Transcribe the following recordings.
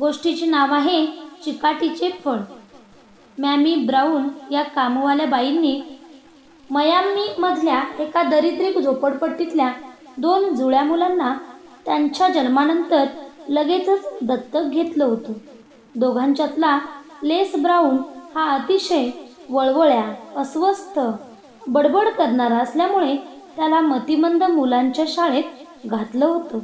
गोष्टीचे नाव आहे चिकाटीचे फळ. मॅमी ब्राऊन या कामवाल्या बाईंनी मयामीमधल्या एका दरिद्री झोपडपट्टीतल्या दोन जुळ्या मुलांना त्यांच्या जन्मानंतर लगेचच दत्तक घेतलं होतं. दोघांच्यातला लेस ब्राऊन हा अतिशय वळवळ्या अस्वस्थ बडबड करणारा असल्यामुळे त्याला मतिमंद मुलांच्या शाळेत घातलं होतं.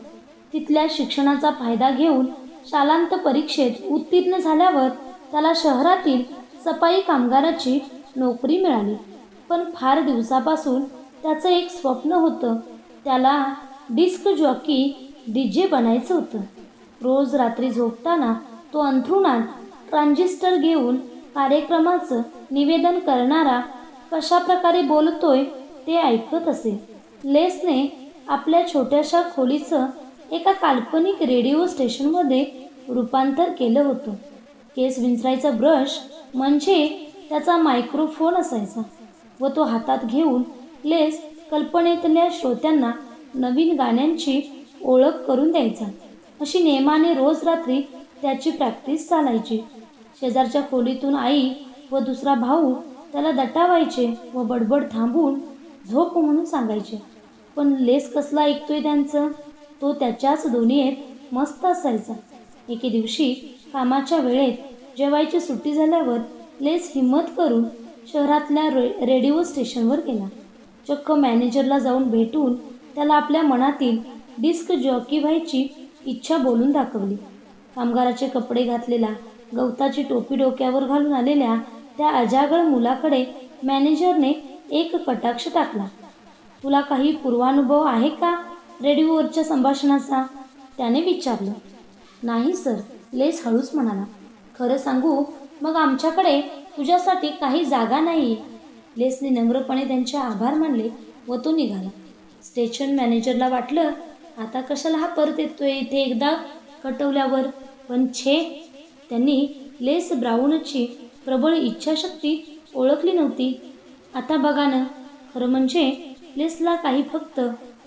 तिथल्या शिक्षणाचा फायदा घेऊन शालांत परीक्षेत उत्तीर्ण झाल्यावर त्याला शहरातील सफाई कामगाराची नोकरी मिळाली. पण फार दिवसापासून त्याचं एक स्वप्न होतं त्याला डिस्क जॉकी डी जे बनायचं होतं. रोज रात्री झोपताना तो अंथरुणात ट्रान्झिस्टर घेऊन कार्यक्रमाचं निवेदन करणारा कशा प्रकारे बोलतोय ते ऐकत असे. लेसने आपल्या छोट्याशा खोलीचं एका काल्पनिक रेडिओ स्टेशनमध्ये रूपांतर केलं होतं. केस विंचरायचा ब्रश म्हणजे त्याचा मायक्रोफोन असायचा व तो हातात घेऊन लेस कल्पनेतल्या श्रोत्यांना नवीन गाण्यांची ओळख करून द्यायचा. अशी नेमाने रोज रात्री त्याची प्रॅक्टिस चालायची. शेजारच्या खोलीतून आई व दुसरा भाऊ त्याला दटावायचे व बडबड थांबून झोप म्हणून सांगायचे. पण लेस कसला ऐकतोय त्यांचं? तो त्याच्याच दोन्हीत मस्त असायचा. एके दिवशी कामाच्या वेळेत जेवायची सुट्टी झाल्यावर लेस हिंमत करून शहरातल्या रे रेडिओ स्टेशनवर गेला. चक्क मॅनेजरला जाऊन भेटून त्याला आपल्या मनातील डिस्क जॉकी व्हायची इच्छा बोलून दाखवली. कामगाराचे कपडे घातलेला गवताची टोपी डोक्यावर घालून आलेल्या त्या अजागळ मुलाकडे मॅनेजरने एक कटाक्ष टाकला. तुला काही पूर्वानुभव आहे का रेडिओवरच्या संभाषणाचा त्याने विचारलं. नाही सर. लेस हळूच म्हणाला. खरं सांगू मग आमच्याकडे तुझ्यासाठी काही जागा नाही. लेसने नम्रपणे त्यांचे आभार मानले व तो निघाला. स्टेशन मॅनेजरला वाटलं आता कशाला हा परत येतोय? इथे एकदा कटवल्यावर पण छे. त्यांनी लेस ब्राऊनची प्रबळ इच्छाशक्ती ओळखली नव्हती. आता बघा ना. खरं म्हणजे लेसला काही फक्त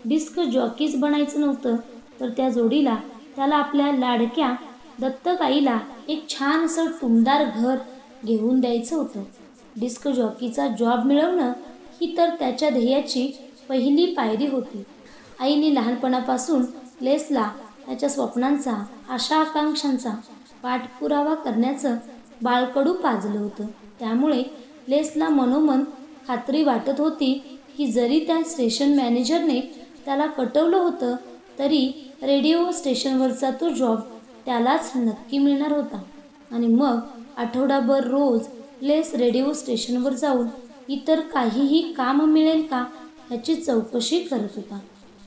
डिस्क जॉकीज बनायचं नव्हतं तर त्या जोडीला त्याला आपल्या लाडक्या दत्तक आईला एक छान असं टुमदार घर घेऊन द्यायचं होतं. डिस्क जॉकीचा जॉब मिळवणं ही तर त्याच्या ध्येयाची पहिली पायरी होती. आईने लहानपणापासून लेसला त्याच्या स्वप्नांचा आशा आकांक्षांचा पाठपुरावा करण्याचं बाळकडू पाजलं होतं. त्यामुळे लेसला मनोमन खात्री वाटत होती की जरी त्या स्टेशन मॅनेजरने त्याला कटवलं होतं तरी रेडिओ स्टेशनवरचा तो जॉब त्यालाच नक्की मिळणार होता. आणि मग आठवडाभर रोज लेस रेडिओ स्टेशनवर जाऊन इतर काहीही काम मिळेल का याची चौकशी करत होता.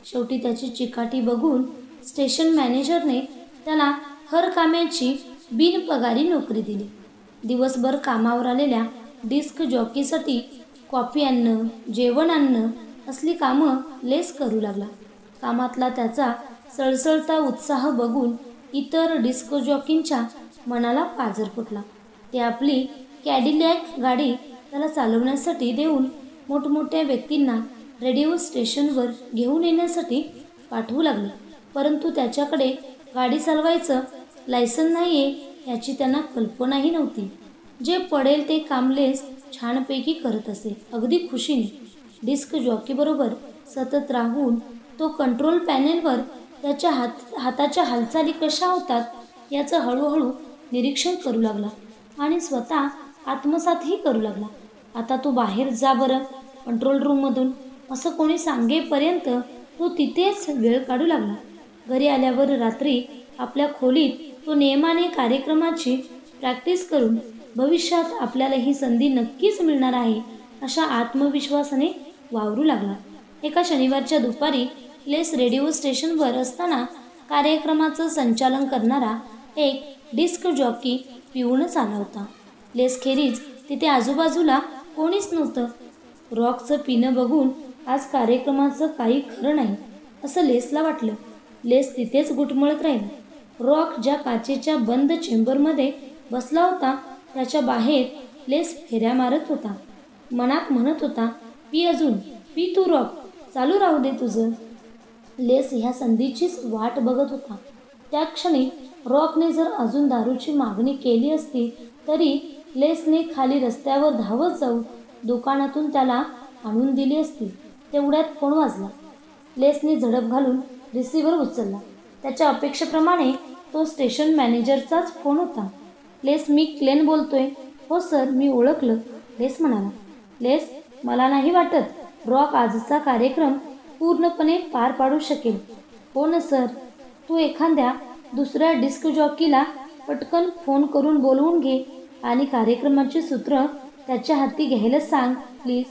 शेवटी त्याची चिकाटी बघून स्टेशन मॅनेजरने त्याला हर कामाची बिनपगारी नोकरी दिली. दिवसभर कामावर आलेल्या डिस्क जॉकीसाठी कॉफी आणणं जेवण आणणं असली कामं लेस करू लागला. कामातला त्याचा सळसळता उत्साह बघून इतर डिस्को जॉकींच्या मनाला पाजर फुटला. ते आपली कॅडिलॅक गाडी त्याला चालवण्यासाठी देऊन मोठमोठ्या व्यक्तींना रेडिओ स्टेशनवर घेऊन येण्यासाठी पाठवू लागले. परंतु त्याच्याकडे गाडी चालवायचं लायसन नाही आहे याची त्यांना कल्पनाही नव्हती. जे पडेल ते कामलेस छानपैकी करत असे. अगदी खुशीने. डिस्क जॉकीबरोबर सतत राहून तो कंट्रोल पॅनेलवर त्याच्या हात हाताच्या हालचाली कशा होतात याचं हळूहळू निरीक्षण करू लागला आणि स्वतः आत्मसातही करू लागला. आता तो बाहेर जा बरं कंट्रोल रूममधून असं कोणी सांगेपर्यंत तो तिथेच वेळ काढू लागला. घरी आल्यावर रात्री आपल्या खोलीत तो नियमाने कार्यक्रमाची प्रॅक्टिस करून भविष्यात आपल्याला ही संधी नक्कीच मिळणार आहे अशा आत्मविश्वासाने वावरू लागला. एका शनिवारच्या दुपारी लेस रेडिओ स्टेशनवर असताना कार्यक्रमाचं संचालन करणारा एक डिस्क जॉकी पिऊनच आला होता. लेसखेरीज तिथे आजूबाजूला कोणीच नव्हतं. रॉकचं पिणं बघून आज कार्यक्रमाचं काही खरं नाही असं लेसला वाटलं. लेस तिथेच गुटमळत राहील. रॉक ज्या काचेच्या बंद चेंबरमध्ये बसला होता त्याच्या बाहेर लेस फेऱ्या मारत होता. मनात म्हणत होता पी अजून पी तू रॉक चालू राहू दे तुझं. लेस ह्या संधीचीच वाट बघत होता. त्या क्षणी रॉकने जर अजून दारूची मागणी केली असती तरी लेसने खाली रस्त्यावर धावत जाऊन दुकानातून त्याला आणून दिली असती. तेवढ्यात फोन वाजला. लेसने झडप घालून रिसिव्हर उचलला. त्याच्या अपेक्षेप्रमाणे तो स्टेशन मॅनेजरचाच फोन होता. लेस मी क्लेन बोलतोय. हो सर मी ओळखलं. लेस म्हणाला. लेस मला नाही वाटत रॉक आजचा कार्यक्रम पूर्णपणे पार पाडू शकेल. हो ना सर? तू एखाद्या दुसऱ्या डिस्क जॉकीला पटकन फोन करून बोलवून घे आणि कार्यक्रमाची सूत्र त्याच्या हाती घ्यायला सांग प्लीज.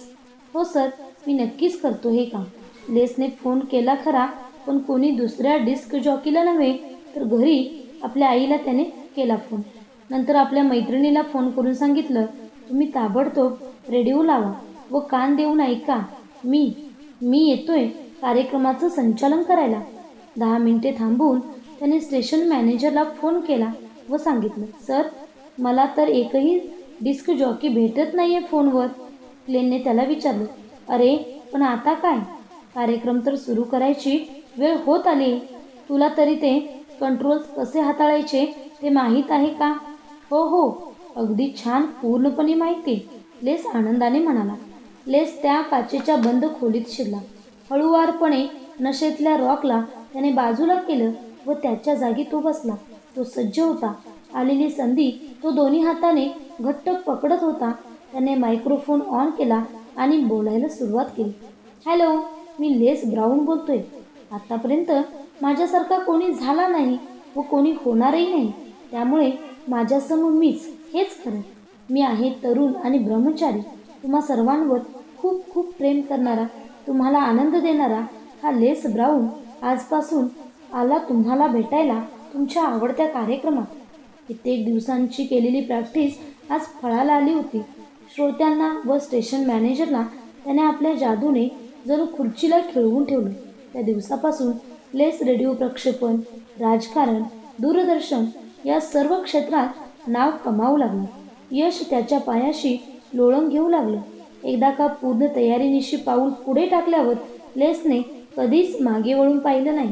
हो सर. मी नक्कीच करतो हे काम. लेसने फोन केला खरा पण कोणी दुसऱ्या डिस्क जॉकीला नव्हे तर घरी आपल्या आईला त्याने केला फोन. नंतर आपल्या मैत्रिणीला फोन करून सांगितलं तुम्ही ताबडतोब रेडिओ लावा. व कान देऊन ऐका. मी मी येतोय कार्यक्रमाचं संचालन करायला. दहा मिनिटे थांबून त्याने स्टेशन मॅनेजरला फोन केला व सांगितलं सर मला तर एकही डिस्क जॉकी भेटत नाही आहे फोनवर. प्लेनने त्याला विचारलं अरे पण आता काय? कार्यक्रम तर सुरू करायची वेळ होत आली. तुला तरी ते कंट्रोल कसे हाताळायचे ते माहीत आहे का? हो हो. अगदी छान पूर्णपणे माहिती. लेस आनंदाने म्हणाला लेस त्या काचेच्या बंद खोलीत शिरला. हळूवारपणे नशेतल्या रॉकला त्याने बाजूला केलं व त्याच्या जागी तो बसला. तो सज्ज होता. आलेली संधी तो दोन्ही हाताने घट्ट पकडत होता. त्याने मायक्रोफोन ऑन केला आणि बोलायला सुरुवात केली. हॅलो मी लेस ब्राऊन बोलतोय. आतापर्यंत माझ्यासारखा कोणी झाला नाही व कोणी होणारही नाही. त्यामुळे माझ्यासमोर मीच. हेच खरं. मी आहे तरुण आणि ब्रह्मचारी. तुम्हा सर्वांवर खूप खूप प्रेम करणारा तुम्हाला आनंद देणारा हा लेस ब्राऊन आजपासून आला तुम्हाला भेटायला तुमच्या आवडत्या कार्यक्रमात. कित्येक दिवसांची केलेली प्रॅक्टिस आज फळाला आली होती. श्रोत्यांना व स्टेशन मॅनेजरला त्याने आपल्या जादूने जणू खुर्चीला खिळवून ठेवले. त्या दिवसापासून लेस रेडिओ प्रक्षेपण राजकारण दूरदर्शन या सर्व क्षेत्रात नाव कमावू लागलं. यश त्याच्या पायाशी लोळण घेऊ लागलं. एकदा का पूर्ण तयारीनिशी पाऊल पुढे टाकल्यावर लेसने कधीच मागे वळून पाहिलं नाही.